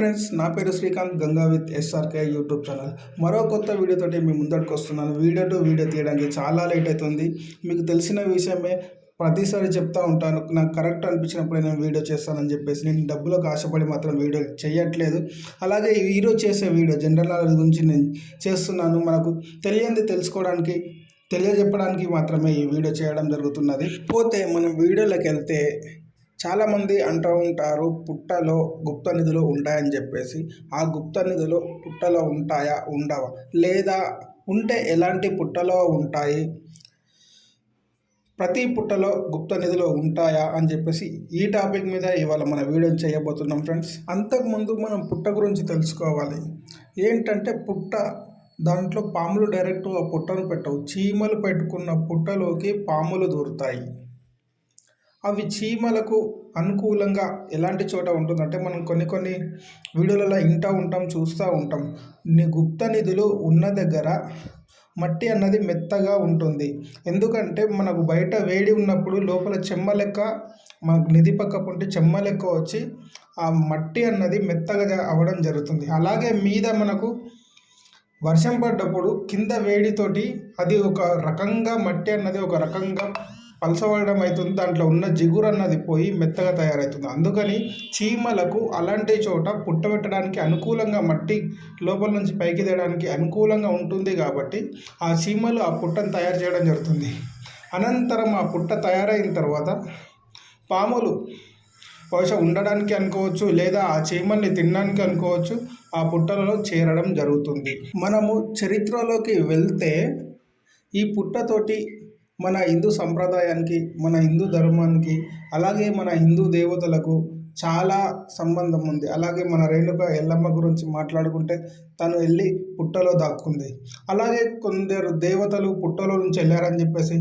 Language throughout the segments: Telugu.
ఫ్రెండ్స్ నా పేరు Srikanth Ganga with SRK YouTube channel మరో కొత్త వీడియోతోటి మీ ముందరికి వస్తున్నాను. వీడియో టు వీడియో తీయడానికి చాలా లేట్ అవుతుంది. మీకు తెలిసిన విషయమే ప్రతిసారి చెప్తా ఉంటాను. నాకు కరెక్ట్ అనిపించినప్పుడు నేను వీడియో చేస్తానని చెప్పేసి నేను డబ్బులకు ఆశపడి మాత్రం వీడియో చేయట్లేదు. అలాగే ఈరోజు చేసే వీడియో జనరల్ నాలెడ్జ్ గురించి నేను చేస్తున్నాను. మనకు తెలియంది తెలుసుకోవడానికి తెలియజెప్పడానికి మాత్రమే ఈ వీడియో చేయడం జరుగుతున్నది. పోతే మనం వీడియోలోకి వెళ్తే చాలామంది అంటూ ఉంటారు పుట్టలో గుప్త నిధులు ఉంటాయని చెప్పేసి. ఆ గుప్త నిధులు పుట్టలో ఉంటాయా? ఉండవా? లేదా ఉంటే ఎలాంటి పుట్టలో ఉంటాయి? ప్రతి పుట్టలో గుప్త నిధులు ఉంటాయా? అని చెప్పేసి ఈ టాపిక్ మీద ఇవాళ మన వీడియో చేయబోతున్నాం ఫ్రెండ్స్. అంతకుముందు మనం పుట్ట గురించి తెలుసుకోవాలి. ఏంటంటే పుట్ట దాంట్లో పాములు డైరెక్ట్ ఆ పుట్టను పెట్టవు. చీమలు పెట్టుకున్న పుట్టలోకి పాములు దూరుతాయి. అవి చీమలకు అనుకూలంగా ఎలాంటి చోట ఉంటుందంటే మనం కొన్ని కొన్ని వీడియోలలో వింటూ ఉంటాం చూస్తూ ఉంటాం. నీ గుప్త నిధులు ఉన్న దగ్గర మట్టి అన్నది మెత్తగా ఉంటుంది. ఎందుకంటే మనకు బయట వేడి ఉన్నప్పుడు లోపల చెమ్మ లెక్క మనకు నిధి పక్క ఉంటే చెమ్మ లెక్క వచ్చి ఆ మట్టి అన్నది మెత్తగా అవ్వడం జరుగుతుంది. అలాగే మీద మనకు వర్షం పడ్డప్పుడు కింద వేడితోటి అది ఒక రకంగా మట్టి అన్నది ఒక రకంగా పలసవడడం అవుతుంది దాంట్లో ఉన్న జిగురు అన్నది పోయి మెత్తగా తయారవుతుంది అందుకని చీమలకు అలాంటి చోట పుట్టబెట్టడానికి అనుకూలంగా మట్టి లోపల నుంచి పైకి తేయడానికి అనుకూలంగా ఉంటుంది కాబట్టి ఆ చీమలు ఆ పుట్టను తయారు చేయడం జరుగుతుంది. అనంతరం ఆ పుట్ట తయారైన తర్వాత పాములు బహుశా ఉండడానికి అనుకోవచ్చు లేదా ఆ చీమల్ని తినడానికి అనుకోవచ్చు ఆ పుట్టలలో చేరడం జరుగుతుంది. మనము చరిత్రలోకి వెళ్తే ఈ పుట్టతోటి మన హిందూ సంప్రదాయానికి మన హిందూ ధర్మానికి అలాగే మన హిందూ దేవతలకు చాలా సంబంధం ఉంది. అలాగే మన రేణుక ఎల్లమ్మ గురించి మాట్లాడుకుంటే తను వెళ్ళి పుట్టలో దాక్కుంది. అలాగే కొందరు దేవతలు పుట్టలో నుంచి వెళ్ళారని చెప్పేసి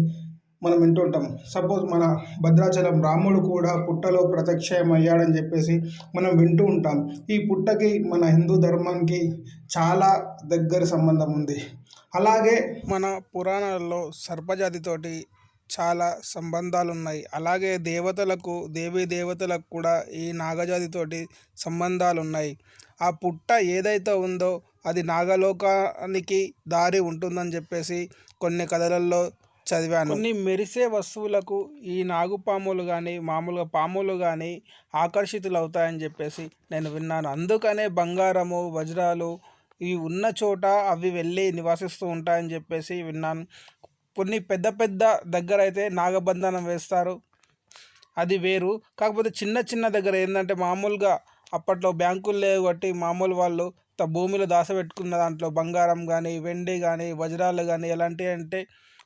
మనం వింటుంటాం సపోజ్ మన భద్రాచలం రాముడు కూడా పుట్టలో ప్రత్యక్షయం అయ్యాడని చెప్పేసి మనం వింటూ ఉంటాం. ఈ పుట్టకి మన హిందూ ధర్మానికి చాలా దగ్గర సంబంధం ఉంది. అలాగే మన పురాణాలలో సర్పజాతితోటి చాలా సంబంధాలు ఉన్నాయి అలాగే దేవతలకు దేవీ దేవతలకు కూడా ఈ నాగజాతితోటి సంబంధాలు ఉన్నాయి ఆ పుట్ట ఏదైతే ఉందో అది నాగలోకానికి దారి ఉంటుందని చెప్పేసి కొన్ని కథలలో చదివాను. కొన్ని మెరిసే వస్తువులకు ఈ నాగుపాములు కానీ మామూలుగా పాములు కానీ ఆకర్షితులు అవుతాయని చెప్పేసి నేను విన్నాను. అందుకనే బంగారము వజ్రాలు ఇవి ఉన్న చోట అవి వెళ్ళి నివసిస్తూ ఉంటాయని చెప్పేసి విన్నాను. కొన్ని పెద్ద పెద్ద దగ్గర అయితే నాగబంధనం వేస్తారు. అది వేరు. కాకపోతే చిన్న చిన్న దగ్గర ఏంటంటే మామూలుగా అప్పట్లో బ్యాంకులు లేవు కాబట్టి మామూలు వాళ్ళు భూమిలో దాసపెట్టుకున్న దాంట్లో బంగారం కానీ వెండి కానీ వజ్రాలు కానీ ఎలాంటివి అంటే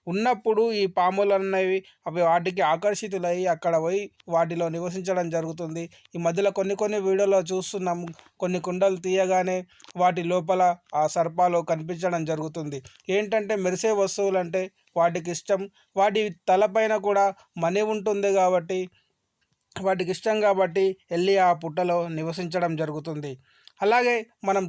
ఉన్నప్పుడు ఈ పాములు అనేవి అవి వాటికి ఆకర్షితులై అక్కడ పోయి వాటిలో నివసించడం జరుగుతుంది. ఈ మధ్యలో కొన్ని కొన్ని వీడియోలో చూస్తున్నాం. కొన్ని కుండలు తీయగానే వాటి లోపల ఆ సర్పాలు కనిపించడం జరుగుతుంది. ఏంటంటే మెరిసే వస్తువులు అంటే వాటికి ఇష్టం. వాటి తలపైన కూడా మనీ ఉంటుంది కాబట్టి వాటికి ఇష్టం కాబట్టి వెళ్ళి ఆ పుట్టలో నివసించడం జరుగుతుంది. అలాగే మనం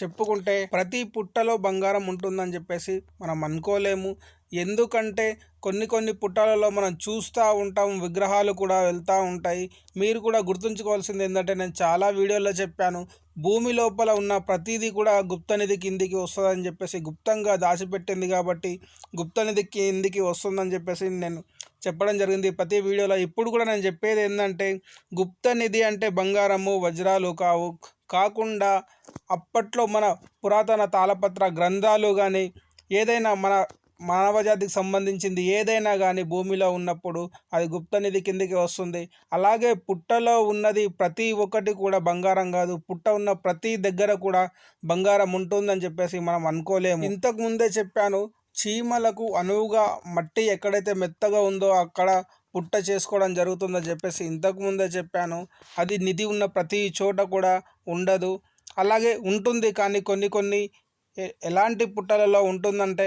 చెప్పుకుంటే ప్రతి పుట్టలో బంగారం ఉంటుందని చెప్పేసి మనం అనుకోలేము. ఎందుకంటే కొన్ని కొన్ని పుట్టాలలో మనం చూస్తూ ఉంటాం విగ్రహాలు కూడా వెళ్తూ ఉంటాయి. మీరు కూడా గుర్తుంచుకోవాల్సింది ఏంటంటే నేను చాలా వీడియోలో చెప్పాను భూమి లోపల ఉన్న ప్రతిదీ కూడా గుప్తనిధి కిందికి వస్తుందని చెప్పేసి గుప్తంగా దాచిపెట్టింది కాబట్టి గుప్తనిధి కిందికి వస్తుందని చెప్పేసి నేను చెప్పడం జరిగింది. ప్రతి వీడియోలో ఇప్పుడు కూడా నేను చెప్పేది ఏంటంటే గుప్తనిధి అంటే బంగారము వజ్రాలు కావు. కాకుండా అప్పట్లో మన పురాతన తాళపత్ర గ్రంథాలు కానీ ఏదైనా మన మానవజాతికి సంబంధించింది ఏదైనా కానీ భూమిలో ఉన్నప్పుడు అది గుప్తనిధి కిందికి వస్తుంది. అలాగే పుట్టలో ఉన్నది ప్రతి ఒక్కటి కూడా బంగారం కాదు. పుట్ట ఉన్న ప్రతి దగ్గర కూడా బంగారం ఉంటుందని చెప్పేసి మనం అనుకోలేము. ఇంతకు ముందే చెప్పాను చీమలకు అనువుగా మట్టి ఎక్కడైతే మెత్తగా ఉందో అక్కడ పుట్ట చేసుకోవడం జరుగుతుందని చెప్పేసి ఇంతకు ముందే చెప్పాను. అది నిధి ఉన్న ప్రతి చోట కూడా ఉండదు. అలాగే ఉంటుంది కానీ కొన్ని కొన్ని ఎలాంటి పుట్టలలో ఉంటుందంటే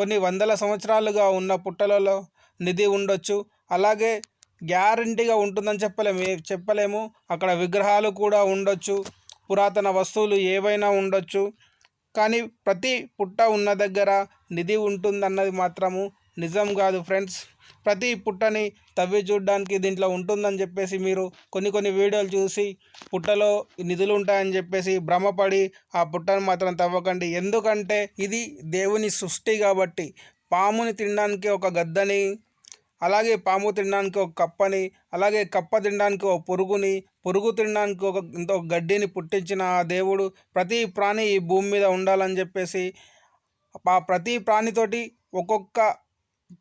కొన్ని వందల సంవత్సరాలుగా ఉన్న పుట్టలలో నిధి ఉండొచ్చు. అలాగే గ్యారంటీగా ఉంటుందని చెప్పలేము చెప్పలేము. అక్కడ విగ్రహాలు కూడా ఉండొచ్చు. పురాతన వస్తువులు ఏవైనా ఉండొచ్చు. కానీ ప్రతి పుట్ట ఉన్న దగ్గర నిధి ఉంటుందన్నది మాత్రము నిజం కాదు ఫ్రెండ్స్. ప్రతి పుట్టని తవ్వి చూడడానికి దీంట్లో ఉంటుందని చెప్పేసి మీరు కొన్ని కొన్ని వీడియోలు చూసి పుట్టలో నిధులు ఉంటాయని చెప్పేసి భ్రమపడి ఆ పుట్టను మాత్రం తవ్వకండి. ఎందుకంటే ఇది దేవుని సృష్టి కాబట్టి పాముని తినడానికి ఒక గద్దని అలాగే పాము తినడానికి ఒక కప్పని అలాగే కప్ప తినడానికి ఒక పురుగుని పురుగు తినడానికి ఒక ఇంత గడ్డిని పుట్టించిన ఆ దేవుడు ప్రతి ప్రాణి ఈ భూమి మీద ఉండాలని చెప్పేసి ఆ ప్రతి ప్రాణితోటి ఒక్కొక్క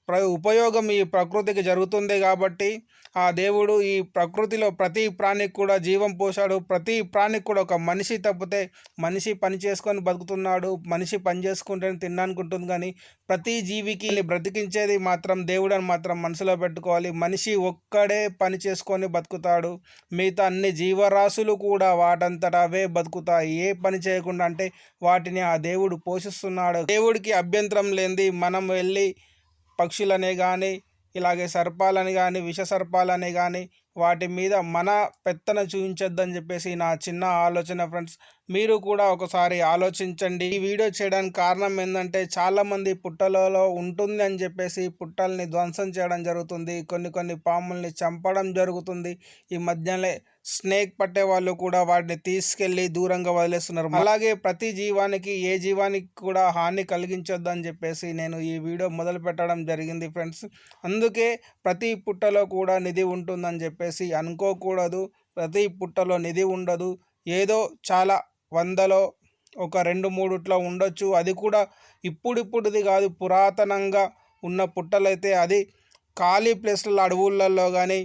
ప్ర ఉపయోగం ఈ ప్రకృతికి జరుగుతుంది కాబట్టి ఆ దేవుడు ఈ ప్రకృతిలో ప్రతి ప్రాణికి కూడా జీవం పోశాడు. ప్రతి ప్రాణికి కూడా ఒక మనిషి తప్పితే మనిషి పని చేసుకొని బతుకుతున్నాడు. మనిషి పని చేసుకుంటేనే తిన్నానుకుంటుంది కానీ ప్రతి జీవికి బ్రతికించేది మాత్రం దేవుడు అని మాత్రం మనసులో పెట్టుకోవాలి. మనిషి ఒక్కడే పని చేసుకొని బతుకుతాడు. మిగతా అన్ని జీవరాశులు కూడా వాటంతటా అవే బతుకుతాయి. ఏ పని చేయకుండా అంటే వాటిని ఆ దేవుడు పోషిస్తున్నాడు. దేవుడికి అభ్యంతరం లేనిది మనం వెళ్ళి పక్షులనే కానీ ఇలాగే సర్పాలని కానీ విష సర్పాలని కానీ వాటి మీద మన పెత్తన చూపించొద్దని చెప్పేసి నా చిన్న ఆలోచన ఫ్రెండ్స్. మీరు కూడా ఒకసారి ఆలోచించండి. ఈ వీడియో చేయడానికి కారణం ఏంటంటే చాలామంది పుట్టలలో ఉంటుంది అని చెప్పేసి పుట్టల్ని ధ్వంసం చేయడం జరుగుతుంది. కొన్ని కొన్ని పాముల్ని చంపడం జరుగుతుంది. ఈ మధ్యలో స్నేక్ పట్టే వాళ్ళు కూడా వాటిని తీసుకెళ్ళి దూరంగా వదిలేస్తున్నారు. అలాగే ప్రతి జీవానికి ఏ జీవానికి కూడా హాని కలిగించొద్దని చెప్పేసి నేను ఈ వీడియో మొదలు పెట్టడం జరిగింది ఫ్రెండ్స్. అందుకే ప్రతి పుట్టలో కూడా నిధి ఉంటుందని చెప్పేసి అనుకోకూడదు. ప్రతి పుట్టలో నిధి ఉండదు. ఏదో చాలా వందలో ఒక రెండు మూడుట్లో ఉండొచ్చు. అది కూడా ఇప్పుడిప్పుడుది కాదు పురాతనంగా ఉన్న పుట్టలైతే అది ఖాళీ ప్లేస్లలో అడవులలో కానీ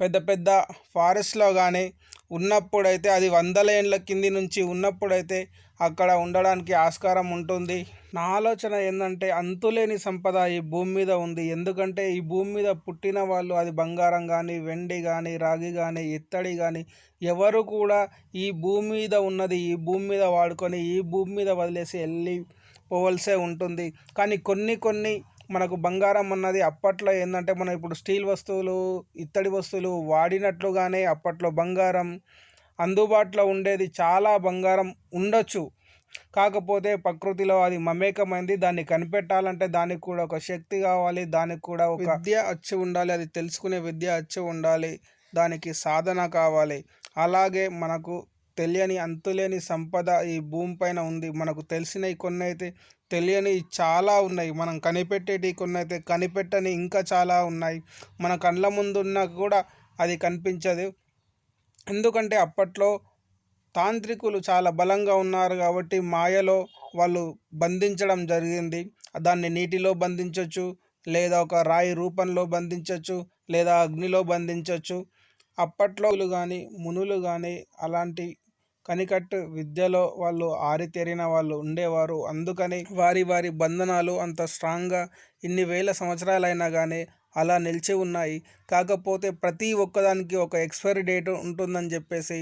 పెద్ద పెద్ద ఫారెస్ట్లో కానీ ఉన్నప్పుడైతే అది వందల ఏళ్ళ కింది నుంచి ఉన్నప్పుడైతే అక్కడ ఉండడానికి ఆస్కారం ఉంటుంది. నా ఆలోచన ఏంటంటే అంతులేని సంపద ఈ భూమి మీద ఉంది. ఎందుకంటే ఈ భూమి మీద పుట్టిన వాళ్ళు అది బంగారం కానీ వెండి కానీ రాగి కానీ ఇత్తడి కానీ ఎవరు కూడా ఈ భూమి మీద ఉన్నది ఈ భూమి మీద వాడుకొని ఈ భూమి మీద వదిలేసి వెళ్ళి పోవలసే ఉంటుంది. కానీ కొన్ని కొన్ని మనకు బంగారం అన్నది అప్పట్లో ఏంటంటే మనం ఇప్పుడు స్టీల్ వస్తువులు ఇత్తడి వస్తువులు వాడినట్లుగానే అప్పట్లో బంగారం అందుబాటులో ఉండేది చాలా బంగారం ఉండొచ్చు. కాకపోతే ప్రకృతిలో అది మమేకమైంది. దాన్ని కనిపెట్టాలంటే దానికి కూడా ఒక శక్తి కావాలి. దానికి కూడా ఒక విద్య వచ్చి ఉండాలి. అది తెలుసుకునే విద్య వచ్చి ఉండాలి. దానికి సాధన కావాలి. అలాగే మనకు తెలియని అంతులేని సంపద ఈ భూమి పైన ఉంది. మనకు తెలిసినవి కొన్ని అయితే తెలియని చాలా ఉన్నాయి. మనం కనిపెట్టేటి కొన్ని అయితే కనిపెట్టని ఇంకా చాలా ఉన్నాయి. మన కళ్ళ ముందున్నా కూడా అది కనిపించదు. ఎందుకంటే అప్పట్లో తాంత్రికులు చాలా బలంగా ఉన్నారు కాబట్టి మాయలో వాళ్ళు బంధించడం జరిగింది. దాన్ని నీటిలో బంధించవచ్చు లేదా ఒక రాయి రూపంలో బంధించవచ్చు లేదా అగ్నిలో బంధించవచ్చు అప్పట్లో కానీ మునులు కానీ అలాంటి కనికట్టు విద్యలో వాళ్ళు ఆరితేరిన వాళ్ళు ఉండేవారు. అందుకని వారి వారి బంధనాలు అంత స్ట్రాంగ్గా ఇన్ని వేల సంవత్సరాలైనా కానీ అలా నిలిచి ఉన్నాయి. కాకపోతే ప్రతి ఒక్కదానికి ఒక ఎక్స్పైరీ డేట్ ఉంటుందని చెప్పేసి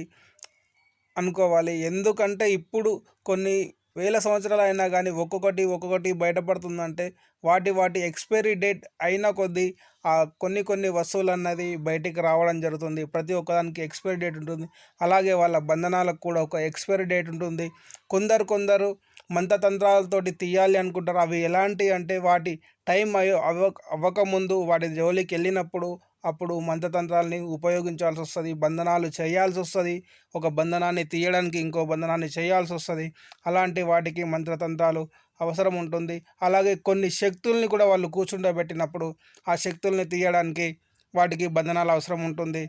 అనుకోవాలి. ఎందుకంటే ఇప్పుడు కొన్ని వేల సంవత్సరాలు అయినా కానీ ఒక్కొక్కటి ఒక్కొక్కటి బయటపడుతుందంటే వాటి వాటి ఎక్స్పైరీ డేట్ అయిన కొద్దీ ఆ కొన్ని కొన్ని వస్తువులు అన్నది బయటికి రావడం జరుగుతుంది. ప్రతి ఒక్కదానికి ఎక్స్పైరీ డేట్ ఉంటుంది. అలాగే వాళ్ళ బంధనాలకు కూడా ఒక ఎక్స్పైరీ డేట్ ఉంటుంది. కొందరు కొందరు మంత్రతంత్రాలతోటి తీయాలి అనుకుంటారు. అవి ఎలాంటి అంటే వాటి టైం అయ్యో అవ్వ అవ్వకముందు వాటి జోలికి వెళ్ళినప్పుడు అప్పుడు మంత్రతంత్రాలని ఉపయోగించాల్సి వస్తుంది. బంధనాలు చేయాల్సి వస్తుంది. ఒక బంధనాన్ని తీయడానికి ఇంకో బంధనాన్ని చేయాల్సి వస్తుంది. అలాంటి వాటికి మంత్రతంత్రాలు అవసరం ఉంటుంది. అలాగే కొన్ని శక్తుల్ని కూడా వాళ్ళు కూర్చుండబెట్టినప్పుడు ఆ శక్తుల్ని తీయడానికి వాటికి బంధనాలు అవసరం ఉంటుంది.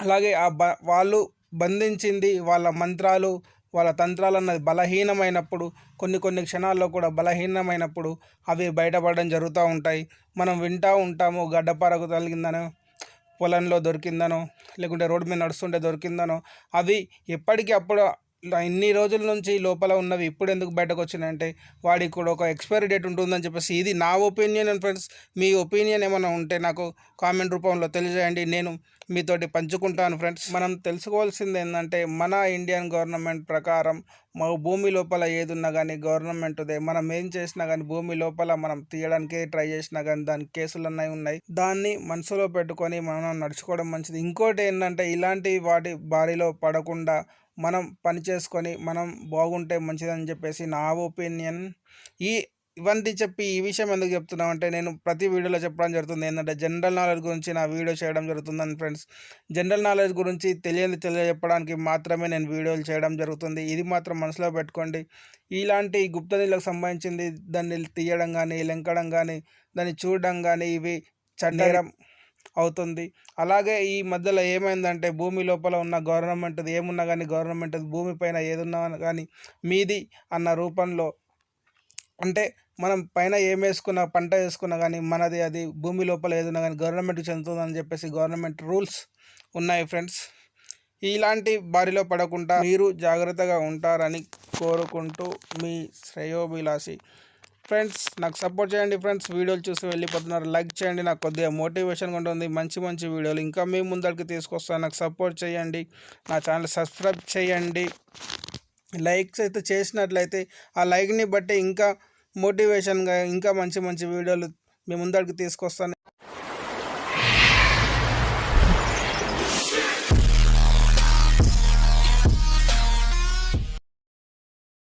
అలాగే ఆ బ వాళ్ళు బంధించింది వాళ్ళ మంత్రాలు వాళ్ళ తంత్రాలు అన్నది బలహీనమైనప్పుడు కొన్ని కొన్ని క్షణాల్లో కూడా బలహీనమైనప్పుడు అవి బయటపడడం జరుగుతూ ఉంటాయి. మనం వింటూ ఉంటాము గడ్డపారకు తగిలిందనో పొలంలో దొరికిందనో లేకుంటే రోడ్డు మీద నడుస్తుంటే దొరికిందనో అవి ఎప్పటికీ అప్పుడు ఇన్ని రోజుల నుంచి లోపల ఉన్నవి ఇప్పుడు ఎందుకు బయటకు వచ్చినాయంటే వాడికి కూడా ఒక ఎక్స్పైరీ డేట్ ఉంటుందని చెప్పేసి ఇది నా ఒపీనియన్ అండ్ ఫ్రెండ్స్. మీ ఒపీనియన్ ఏమైనా ఉంటే నాకు కామెంట్ రూపంలో తెలియజేయండి. నేను మీతోటి పంచుకుంటాను ఫ్రెండ్స్. మనం తెలుసుకోవాల్సింది ఏంటంటే మన ఇండియన్ గవర్నమెంట్ ప్రకారం మా భూమి లోపల ఏదున్నా కానీ గవర్నమెంట్దే. మనం ఏం చేసినా కానీ భూమి లోపల మనం తీయడానికి ట్రై చేసినా కానీ దాని కేసులు అన్నవి ఉన్నాయి. దాన్ని మనసులో పెట్టుకొని మనం నడుచుకోవడం మంచిది. ఇంకోటి ఏంటంటే ఇలాంటి వాటి బారిలో పడకుండా మనం పని చేసుకొని మనం బాగుంటే మంచిదని చెప్పేసి నా ఒపీనియన్. ఈ ఇవన్నీ చెప్పి ఈ విషయం ఎందుకు చెప్తున్నాం అంటే నేను ప్రతి వీడియోలో చెప్పడం జరుగుతుంది. ఏంటంటే జనరల్ నాలెడ్జ్ గురించి నా వీడియో చేయడం జరుగుతుందని ఫ్రెండ్స్. జనరల్ నాలెడ్జ్ గురించి తెలియని తెలియజెప్పడానికి మాత్రమే నేను వీడియోలు చేయడం జరుగుతుంది. ఇది మాత్రం మనసులో పెట్టుకోండి. ఇలాంటి గుప్త నీళ్ళకు సంబంధించింది దాన్ని తీయడం కానీ లెంకడం కానీ దాన్ని చూడడం కానీ ఇవి చండేరం అవుతుంది. అలాగే ఈ మధ్యలో ఏమైందంటే భూమి లోపల ఉన్న గవర్నమెంట్ ఏమున్నా కానీ గవర్నమెంట్ భూమి పైన ఏదున్నా కానీ మీది అన్న రూపంలో అంటే మనం పైన ఏం పంట వేసుకున్నా కానీ మనది అది భూమి లోపల ఏదున్నా కానీ గవర్నమెంట్కి చెందుతుందని చెప్పేసి గవర్నమెంట్ రూల్స్ ఉన్నాయి ఫ్రెండ్స్ ఇలాంటి బారిలో పడకుండా మీరు జాగ్రత్తగా ఉంటారని కోరుకుంటూ మీ శ్రేయోభిలాషి. ఫ్రెండ్స్ నాకు సపోర్ట్ చేయండి ఫ్రెండ్స్. వీడియోలు చూసి వెళ్ళిపోతున్నారు. లైక్ చేయండి. నాకు కొద్దిగా మోటివేషన్గా ఉంటుంది. మంచి మంచి వీడియోలు ఇంకా మీ ముందరికి తీసుకొస్తాను. నాకు సపోర్ట్ చేయండి. నా ఛానల్ సబ్స్క్రైబ్ చేయండి. లైక్స్ అయితే చేసినట్లయితే ఆ లైక్ని బట్టి ఇంకా మోటివేషన్గా ఇంకా మంచి మంచి వీడియోలు మీ ముందరికి తీసుకొస్తాను.